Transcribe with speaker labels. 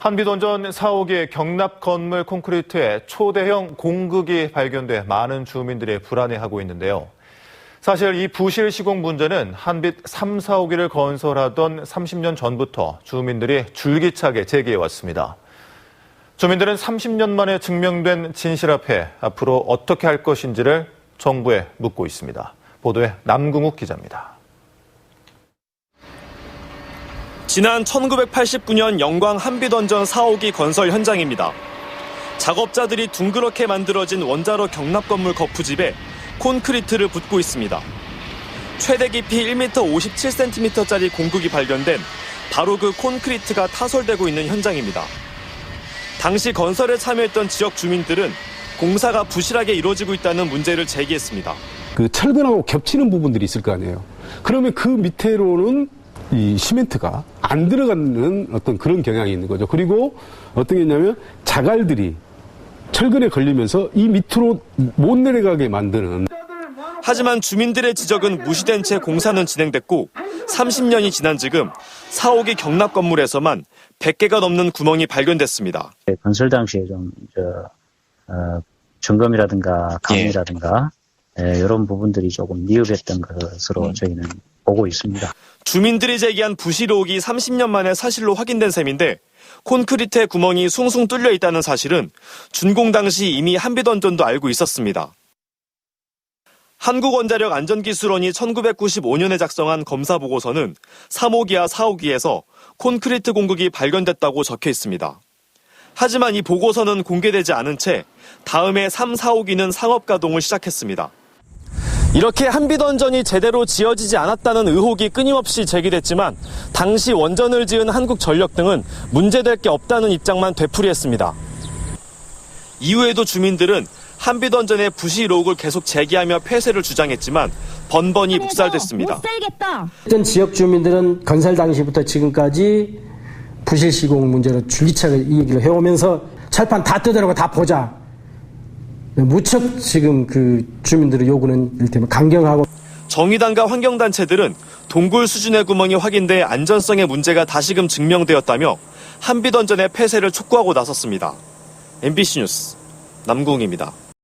Speaker 1: 한빛원전 4호기 경납 건물 콘크리트에 초대형 공극이 발견돼 많은 주민들이 불안해하고 있는데요. 사실 이 부실 시공 문제는 한빛 3, 4호기를 건설하던 30년 전부터 주민들이 줄기차게 제기해 왔습니다. 주민들은 30년 만에 증명된 진실 앞에 앞으로 어떻게 할 것인지를 정부에 묻고 있습니다. 보도에 남궁욱 기자입니다.
Speaker 2: 지난 1989년 영광 한빛원전 4호기 건설 현장입니다. 작업자들이 둥그렇게 만들어진 원자로 경납 건물 거푸집에 콘크리트를 붓고 있습니다. 최대 깊이 1m 57cm짜리 공극이 발견된 바로 그 콘크리트가 타설되고 있는 현장입니다. 당시 건설에 참여했던 지역 주민들은 공사가 부실하게 이루어지고 있다는 문제를 제기했습니다.
Speaker 3: 그 철근하고 겹치는 부분들이 있을 거 아니에요. 그러면 그 밑에로는 이 시멘트가 안 들어가는 어떤 그런 경향이 있는 거죠. 그리고 어떤 게 있냐면 자갈들이 철근에 걸리면서 이 밑으로 못 내려가게 만드는
Speaker 2: 하지만 주민들의 지적은 무시된 채 공사는 진행됐고 30년이 지난 지금 4호기 경납 건물에서만 100개가 넘는 구멍이 발견됐습니다.
Speaker 4: 건설 당시에 좀, 저, 어, 점검이라든가 감리라든가 예, 이런 부분들이 조금 미흡했던 것으로 저희는 보고 있습니다.
Speaker 2: 주민들이 제기한 부실 의혹이 30년 만에 사실로 확인된 셈인데 콘크리트의 구멍이 숭숭 뚫려 있다는 사실은 준공 당시 이미 한빛원전도 알고 있었습니다. 한국원자력 안전기술원이 1995년에 작성한 검사 보고서는 3호기와 4호기에서 콘크리트 공극이 발견됐다고 적혀 있습니다. 하지만 이 보고서는 공개되지 않은 채 다음해 3, 4호기는 상업 가동을 시작했습니다. 이렇게 한빛원전이 제대로 지어지지 않았다는 의혹이 끊임없이 제기됐지만 당시 원전을 지은 한국전력 등은 문제될 게 없다는 입장만 되풀이했습니다. 이후에도 주민들은 한빛원전의 부실 의혹을 계속 제기하며 폐쇄를 주장했지만 번번이 묵살됐습니다.
Speaker 5: 어떤 지역 주민들은 건설 당시부터 지금까지 부실 시공 문제로 줄기차게 이 얘기를 해오면서 철판 다 뜯으라고 다 보자. 무척 지금 그 주민들의 요구는 이를테면 강경하고
Speaker 2: 정의당과 환경단체들은 동굴 수준의 구멍이 확인돼 안전성의 문제가 다시금 증명되었다며 한빛원전의 폐쇄를 촉구하고 나섰습니다. MBC 뉴스 남궁입니다.